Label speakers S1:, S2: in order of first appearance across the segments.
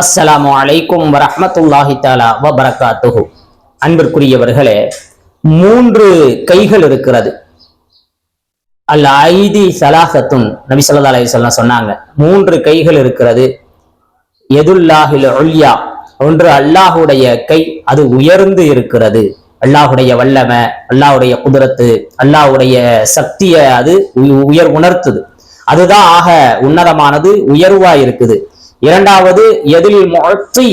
S1: அஸ்ஸலாமு அலைக்கும் வரமத்துல்லாஹி தாலா வபரகாத்துஹு. அன்பிற்குரியவர்களே மூன்று கைகள் இருக்கிறது. அல் ஐதி சலாஹத்துன் நபி சொல்லா அலி வஸல்லம் சொன்னாங்க மூன்று கைகள் இருக்கிறது. எதுல்லாஹில் உல்யா ஒன்று அல்லாஹுடைய கை அது உயர்ந்து இருக்கிறது. அல்லாஹுடைய வல்லமை அல்லாஹுடைய குதிரத்து அல்லாஹுடைய சக்தியை அது உயர் உணர்த்துது. அதுதான் ஆக உன்னதமானது உயர்வா இருக்குது. இரண்டாவது எதில் முழத்தி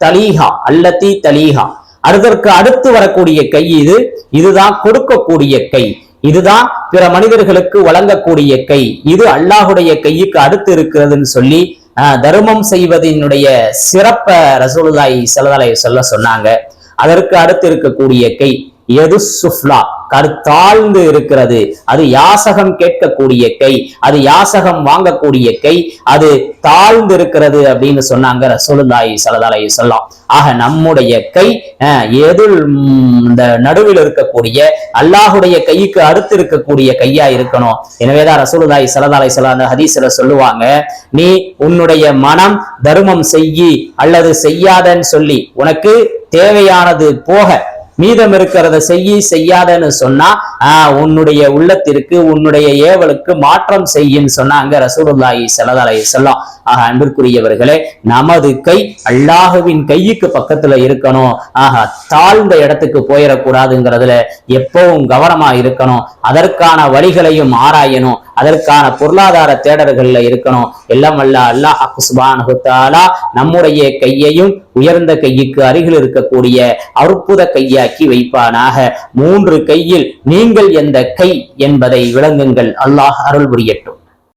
S1: தலீஹா அல்லத்தி தலீஹா. அதற்கு அடுத்து வரக்கூடிய கை இது இதுதான் கொடுக்கக்கூடிய கை. இதுதான் பிற மனிதர்களுக்கு வழங்கக்கூடிய கை. இது அல்லாஹுடைய கையுக்கு அடுத்து இருக்கிறதுன்னு சொல்லி தர்மம் செய்வதனுடைய சிறப்ப ரசூலுல்லாஹி ஸல்லல்லாஹு சொல்ல சொன்னாங்க. அதற்கு அடுத்து இருக்கக்கூடிய கை எது சுஃப்லா. கருத்தாழ்ந்து இருக்கிறது. அது யாசகம் கேட்கக்கூடிய கை அது யாசகம் வாங்கக்கூடிய கை அது தாழ்ந்து இருக்கிறது அப்படின்னு சொன்னாங்க ரசூலுல்லாஹி சலதாலை சொல்லலாம் ஆக நம்முடைய கை எதில் இந்த நடுவில் இருக்கக்கூடிய அல்லாஹுடைய கைக்கு அடுத்து இருக்கக்கூடிய கையா இருக்கணும். எனவேதான் ரசூலுதாய் சலதாலை சொல்ல அந்த ஹதீஸ்ல சொல்லுவாங்க நீ உன்னுடைய மனம் தர்மம் செய்யி அல்லது செய்யாதன்னு சொல்லி உனக்கு தேவையானது போக மீதம் இருக்கிறத செய்யி செய்யாதன்னு சொன்னா ஆஹ் உன்னுடைய உள்ளத்திற்கு உன்னுடைய ஏவலுக்கு மாற்றம் செய்யுன்னு சொன்னாங்க ரசூலுல்லாஹி ஸல்லல்லாஹு அலைஹி ஆக அன்பிற்குரியவர்களே நமது கை அல்லாஹுவின் கையுக்கு பக்கத்துல இருக்கணும். ஆக தாழ்ந்த இடத்துக்கு போயிடக்கூடாதுங்கிறதுல எப்பவும் கவனமா இருக்கணும். அதற்கான வழிகளையும் ஆராயணும். அதற்கான பொருளாதார தேடல்கள்ல இருக்கணும். எல்லாம் அல்ல அல்லாஹ் சுப்ஹானஹு நம்முடைய கையையும் உயர்ந்த கையுக்கு அருகில் இருக்கக்கூடிய அற்புத கையாக்கி வைப்பானாக. மூன்று கையில் நீங்க நீங்கள் எந்த கை என்பதை விளங்குங்கள். அல்லாஹ் அருள் புரியட்டும்